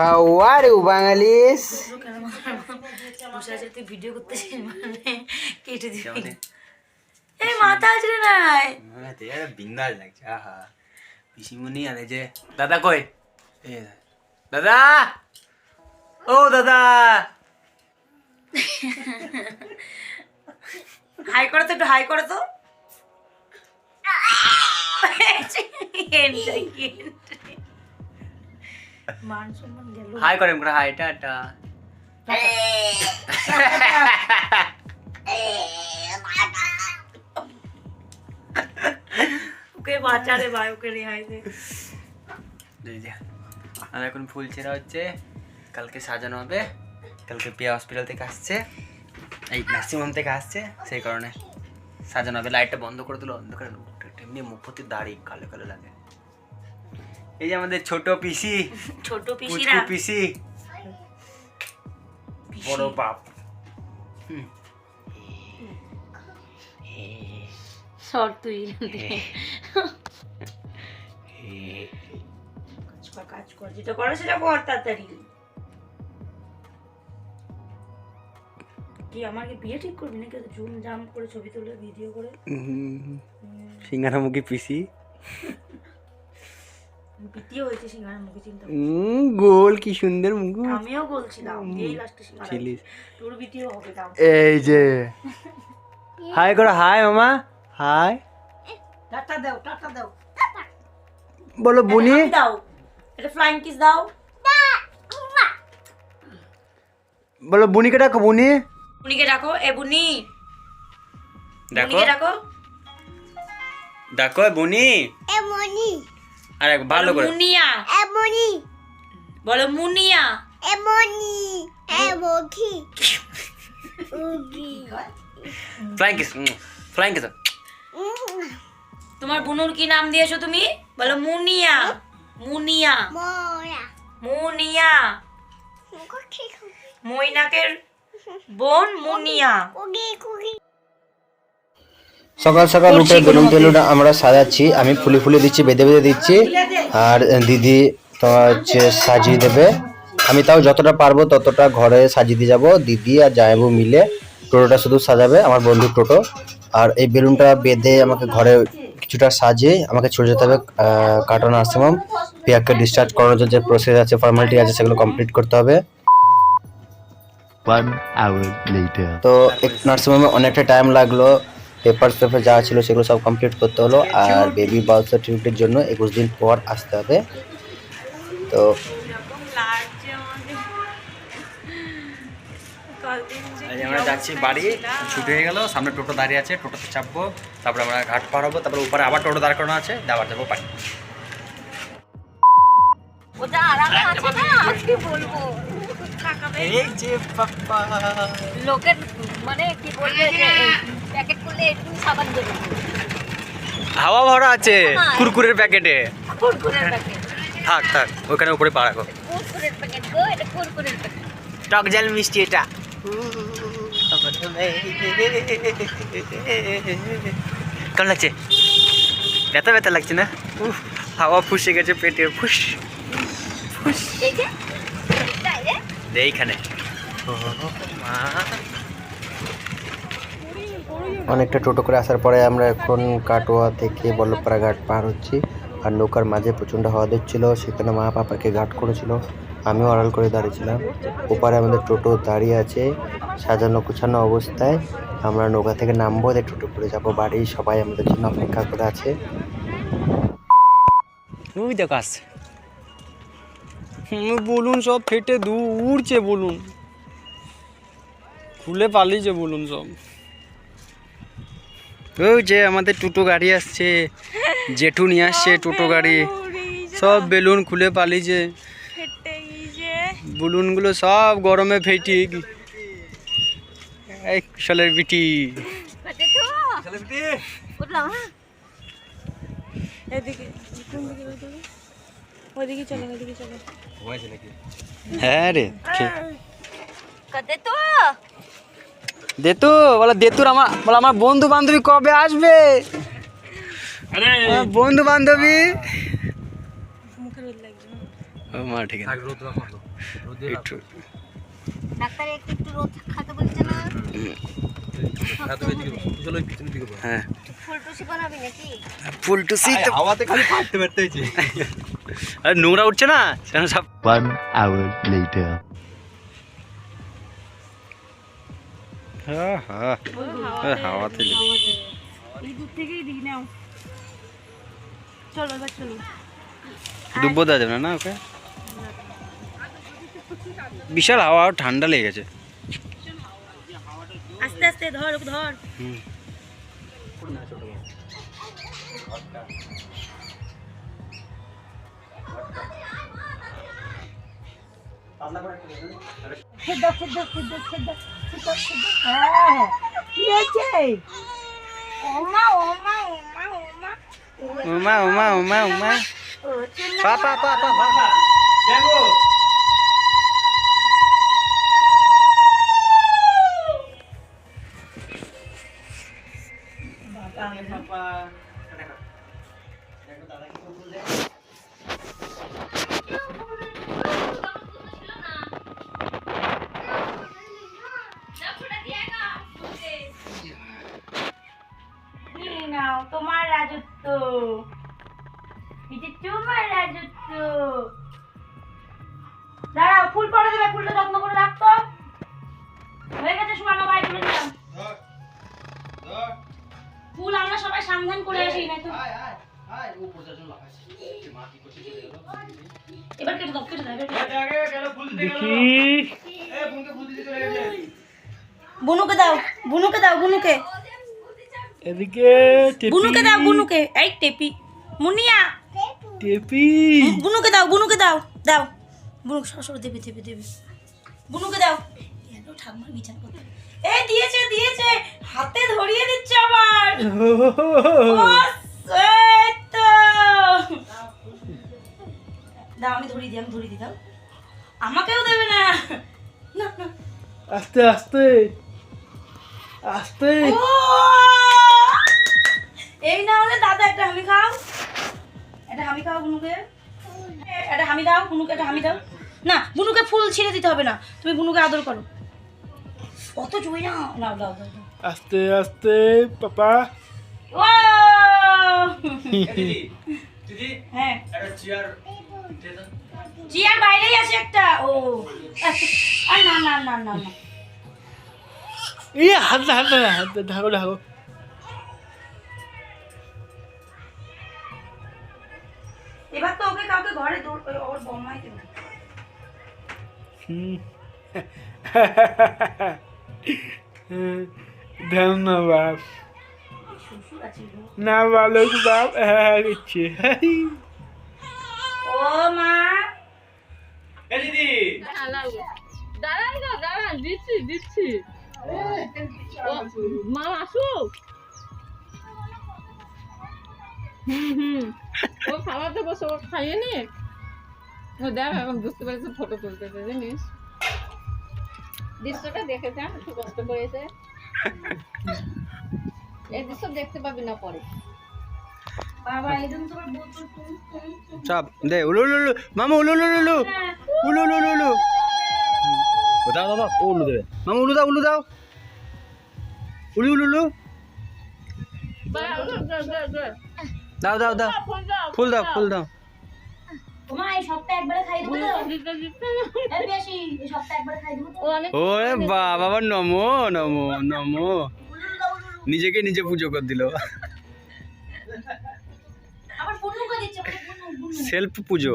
How are you বাঙালিস বসে আছে তুই ভিডিও করতেছিস মানে কেটে দিবি। এই মাথা আছে রে নাই। বিন্দাস লাগছে আহা। পিসিমণি আর যে দাদা কই? এ দাদা! ও দাদা! হাই করো তো একটু হাই করো তো। Entry, entry. মান সম্মান গেল। হাই করেন করে হাই টাটা। ওকে বাঁচা রে ভাই ওকে রেহাই দে। আর এখন ফুল ছেঁড়া হচ্ছে। কালকে সাজানো হবে। কালকে পিয়া হসপিটাল থেকে আসছে। এই নার্সিংহোম থেকে আসছে সেই কারণে সাজানো হবে। লাইটটা বন্ধ করে দিল অন্ধকারে। এমনি মুখ প্রতি দাড়ি কালো কালো লাগে। এই যে আমাদের ছোট পিসি ছোট পিসিরা। পিসি। বড় বাপ। সর তুই কাজ কর কাজ কর যেটা করো সেটা কর তাড়াতাড়ি। কি আমার কি বিয়ে ঠিক করবি নাকি? জুম জাম করে ছবি তুলে ভিডিও করে? সিঙ্গারামুখী পিসি। বিটিও হয়েছে সিঙ্গারা মুখে চিন্তা কর। গোল কি সুন্দর মুখ। আমিও বলছিলাম এই লাস্টে সিঙ্গারা তোর বিটিও হবে দাও এই যে। হাই করো হাই মামা হাই। টাটা দাও টাটা দাও। বলো বুনি। দাও। এটা ফ্লাইং কিস দাও। বলো বুনিকে ডাকো বুনি। বুনিকে ডাকো এ বুনি। দেখো বুনিকে ডাকো। দেখো বুনি। আরে ভালো করে। মুনিয়া এমনি বলো মুনিয়া। এমনি এমকি উগি। ফ্লাইং কিস ফ্লাইং কিস তোমার বুনুর কি নাম দিয়েছ তুমি? বলো মুনিয়া। মুনিয়া। মোরা মুনিয়া। মইনাকের বোন মুনিয়া। সকাল সকাল উঠে বেলুন টেলুন আমরা সাজাচ্ছি। আমি ফুলি ফুলি দিচ্ছি বেঁধে বেঁধে দিচ্ছি। আর দিদি তোমার হচ্ছে সাজিয়ে দেবে। আমি তাও যতটা পারব ততটা ঘরে সাজিয়ে দিয়ে যাব। দিদি আর জায়াবু মিলে টোটোটা শুধু সাজাবে আমার বন্ধু টোটো। আর এই বেলুনটা বেঁধে আমাকে ঘরে কিছুটা সাজিয়ে আমাকে ছুটে যেতে হবে কার্টন আশ্রমম পিয়াকে ডিসচার্জ করানোর জন্য যে প্রসেস আছে ফর্মালিটি আছে সেগুলো কমপ্লিট করতে হবে। One hour later. তো নার্সিংহোমে অনেকটা টাইম লাগল। পেপার পেপার যা ছিল সেগুলো সব কমপ্লিট করতে হলো আর বেবি বার্থ সার্টিফিকেটের জন্য একুশ দিন পর আসতে হবে। তো আমরা যাচ্ছি বাড়ি ছুটি হয়ে গেল সামনে টোটো দাঁড়িয়ে আছে টোটোতে চাপবো তারপরে আমরা ঘাট পার হব তারপরে উপরে আবার টোটো দাঁড় করানো আছে আবার যাব বাড়ি। লোকের মানে কি বলবে প্যাকেট করলে একটু সাবান দেবে। হাওয়া ভরা আছে কুরকুরের প্যাকেটে। কুরকুরের প্যাকেট। থাক থাক ওখানে উপরে পা রাখো। কুরকুরের প্যাকেট গো এটা কুরকুরের প্যাকেট। টক জাল মিষ্টি এটা। কেমন লাগছে? ব্যথা ব্যথা লাগছে না? উফ, হাওয়া ফুসে গেছে পেটে ফুস ফুস। এইখানে। মা। অনেকটা টোটো করে আসার পরে আমরা এখন কাটোয়া থেকে বল্লভপাড়া ঘাট পার হচ্ছি। আর নৌকার মাঝে প্রচণ্ড হাওয়া দিচ্ছিল, সেখানে মা পাপাকে ঘাট করেছিল। আমিও আড়াল করে দাঁড়িয়েছিলাম। ওপারে আমাদের টোটো দাঁড়িয়ে আছে, সাজানো গুছানো অবস্থায়। আমরা নৌকা থেকে নামবো দিয়ে টোটো করে যাব। বাড়ি সবাই আমাদের জন্য অপেক্ষা করে আছে। বলুন, সব ফেটে দু উড়ছে বলুন। খুলে পালিয়েছে, বলুন সব। ওই যে আমাদের টোটো গাড়ি আসছে। জেঠু নিয়ে আসছে টোটো গাড়ি। সব বেলুন খুলে পালিয়েছে। বেলুনগুলো সব গরমে ফেটি এই শালের বিটি হ্যাঁ। হ্যাঁ রে কতে তো? দেতু বলে দেতুর আমার বলে আমার বন্ধু বান্ধবী কবে আসবে? বন্ধু বান্ধবী। মুখে রোদ লাগবে ও মা ঠিক আছে। একটু। ডাক্তার একটু হ্যাঁ হ্যাঁ। এ, হাওয়াতে থেকেই দিই নাও। চলো এবার চলো। ডুবো দেওয়া যাবে না না ওকে? বিশাল হাওয়া ঠান্ডা লেগে গেছে। আস্তে আস্তে ধর ধর। হুম। সেদ্ধ সেদ্ধ সেদ্ধ সেদ্ধ সেদ্ধ সেদ্ধ। হ্যাঁ কি হয়েছে? ওমা ওমা ওমা ওমা। উমা উমা উমা উমা হচ্ছে পা পা পা পা পা পা। নাও তোমার রাজত্ব। এটা তোমার রাজত্ব। দাঁড়াও ফুল পরে দেবে ফুলটা যত্ন করে রাখতো। হয়ে গেছে শোয়ানো ভাই তুলে দিলাম ফুল আমরা সবাই সাবধান করে আসি না তো এবার কেটে দাও কেটে দাও এবার কেটে দাও। বুনুকে দাও বুনুকে দাও বুনুকে। এদিকে বুনুকে দাও বুনুকে। এই টেপি। মুনিয়া। টেপি। বুনুকে দাও বুনুকে দাও। দাও। বুনুক সরসর দেবে দেবে দেবে। বুনুকে দাও। কেন ঠাকুমার বিচার করতে এই দিয়েছে দিয়েছে। হাতে ধরিয়ে দিচ্ছে আবার। দাও আমি ধরিয়ে দিই আমি ধরিয়ে দিই দাও আমাকেও দেবে না। আস্তে আস্তে। আস্তে! এই না হলে দাদা একটা হামি খাও। একটা হামি খাও বুনুকে। একটা হামি দাও বুনুকে একটা হামি দাও। না বুনুকে ফুল ছিঁড়ে দিতে হবে না। তুমি বুনুকে আদর করো। অত জুই না নাও দাও দাও। আস্তে আস্তে পাপা। ও! হ্যাঁ। চেয়ার বাইরেই আছে একটা। ও। আর না না না না না। এই হাত হাত হাত ঢাকো ঢাকো। এবার তো ওকে কাউকে ঘরে দৌড় ওর বম্মাই দেবে। ধন্যবাদ। না বালক বাপ। হ্যাঁ দিচ্ছে। ও মা। দাঁড়ান না দাঁড়ান দিচ্ছি দিচ্ছি। মা আসুক। ও খাওয়াতে বসে ও খাইয়ে নি ও দেখ এখন বুঝতে পেরেছে ফটো তুলতেছে জানিস? দৃশ্যটা দেখেছে একটু কষ্ট করেছে এই দৃশ্য দেখতে পাবি না পরে। চাপ দে উলু উলু মামা উলু উলু উলু। উলু উলু উলু দাও দাও দাও উলু দেবে। মামা উলু দাও উলু দাও। উলু উলু উলু। বা, দে, দে, দে, দে। দাও দাও দাও। ফুল দাও ফুল দাও ফুল দাও তোমার এই সপ্তাহে একবারে খাই দেবো তো? দিতে দিতে এই বেশি এই সপ্তাহে একবারে খাই দেবো তো? ও অনেক ওরে বাবা নমো নমো নমো। নিজেকে নিজে পুজো করে দিল। আবার বুনুকে দিচ্ছে মানে সেলফ পুজো।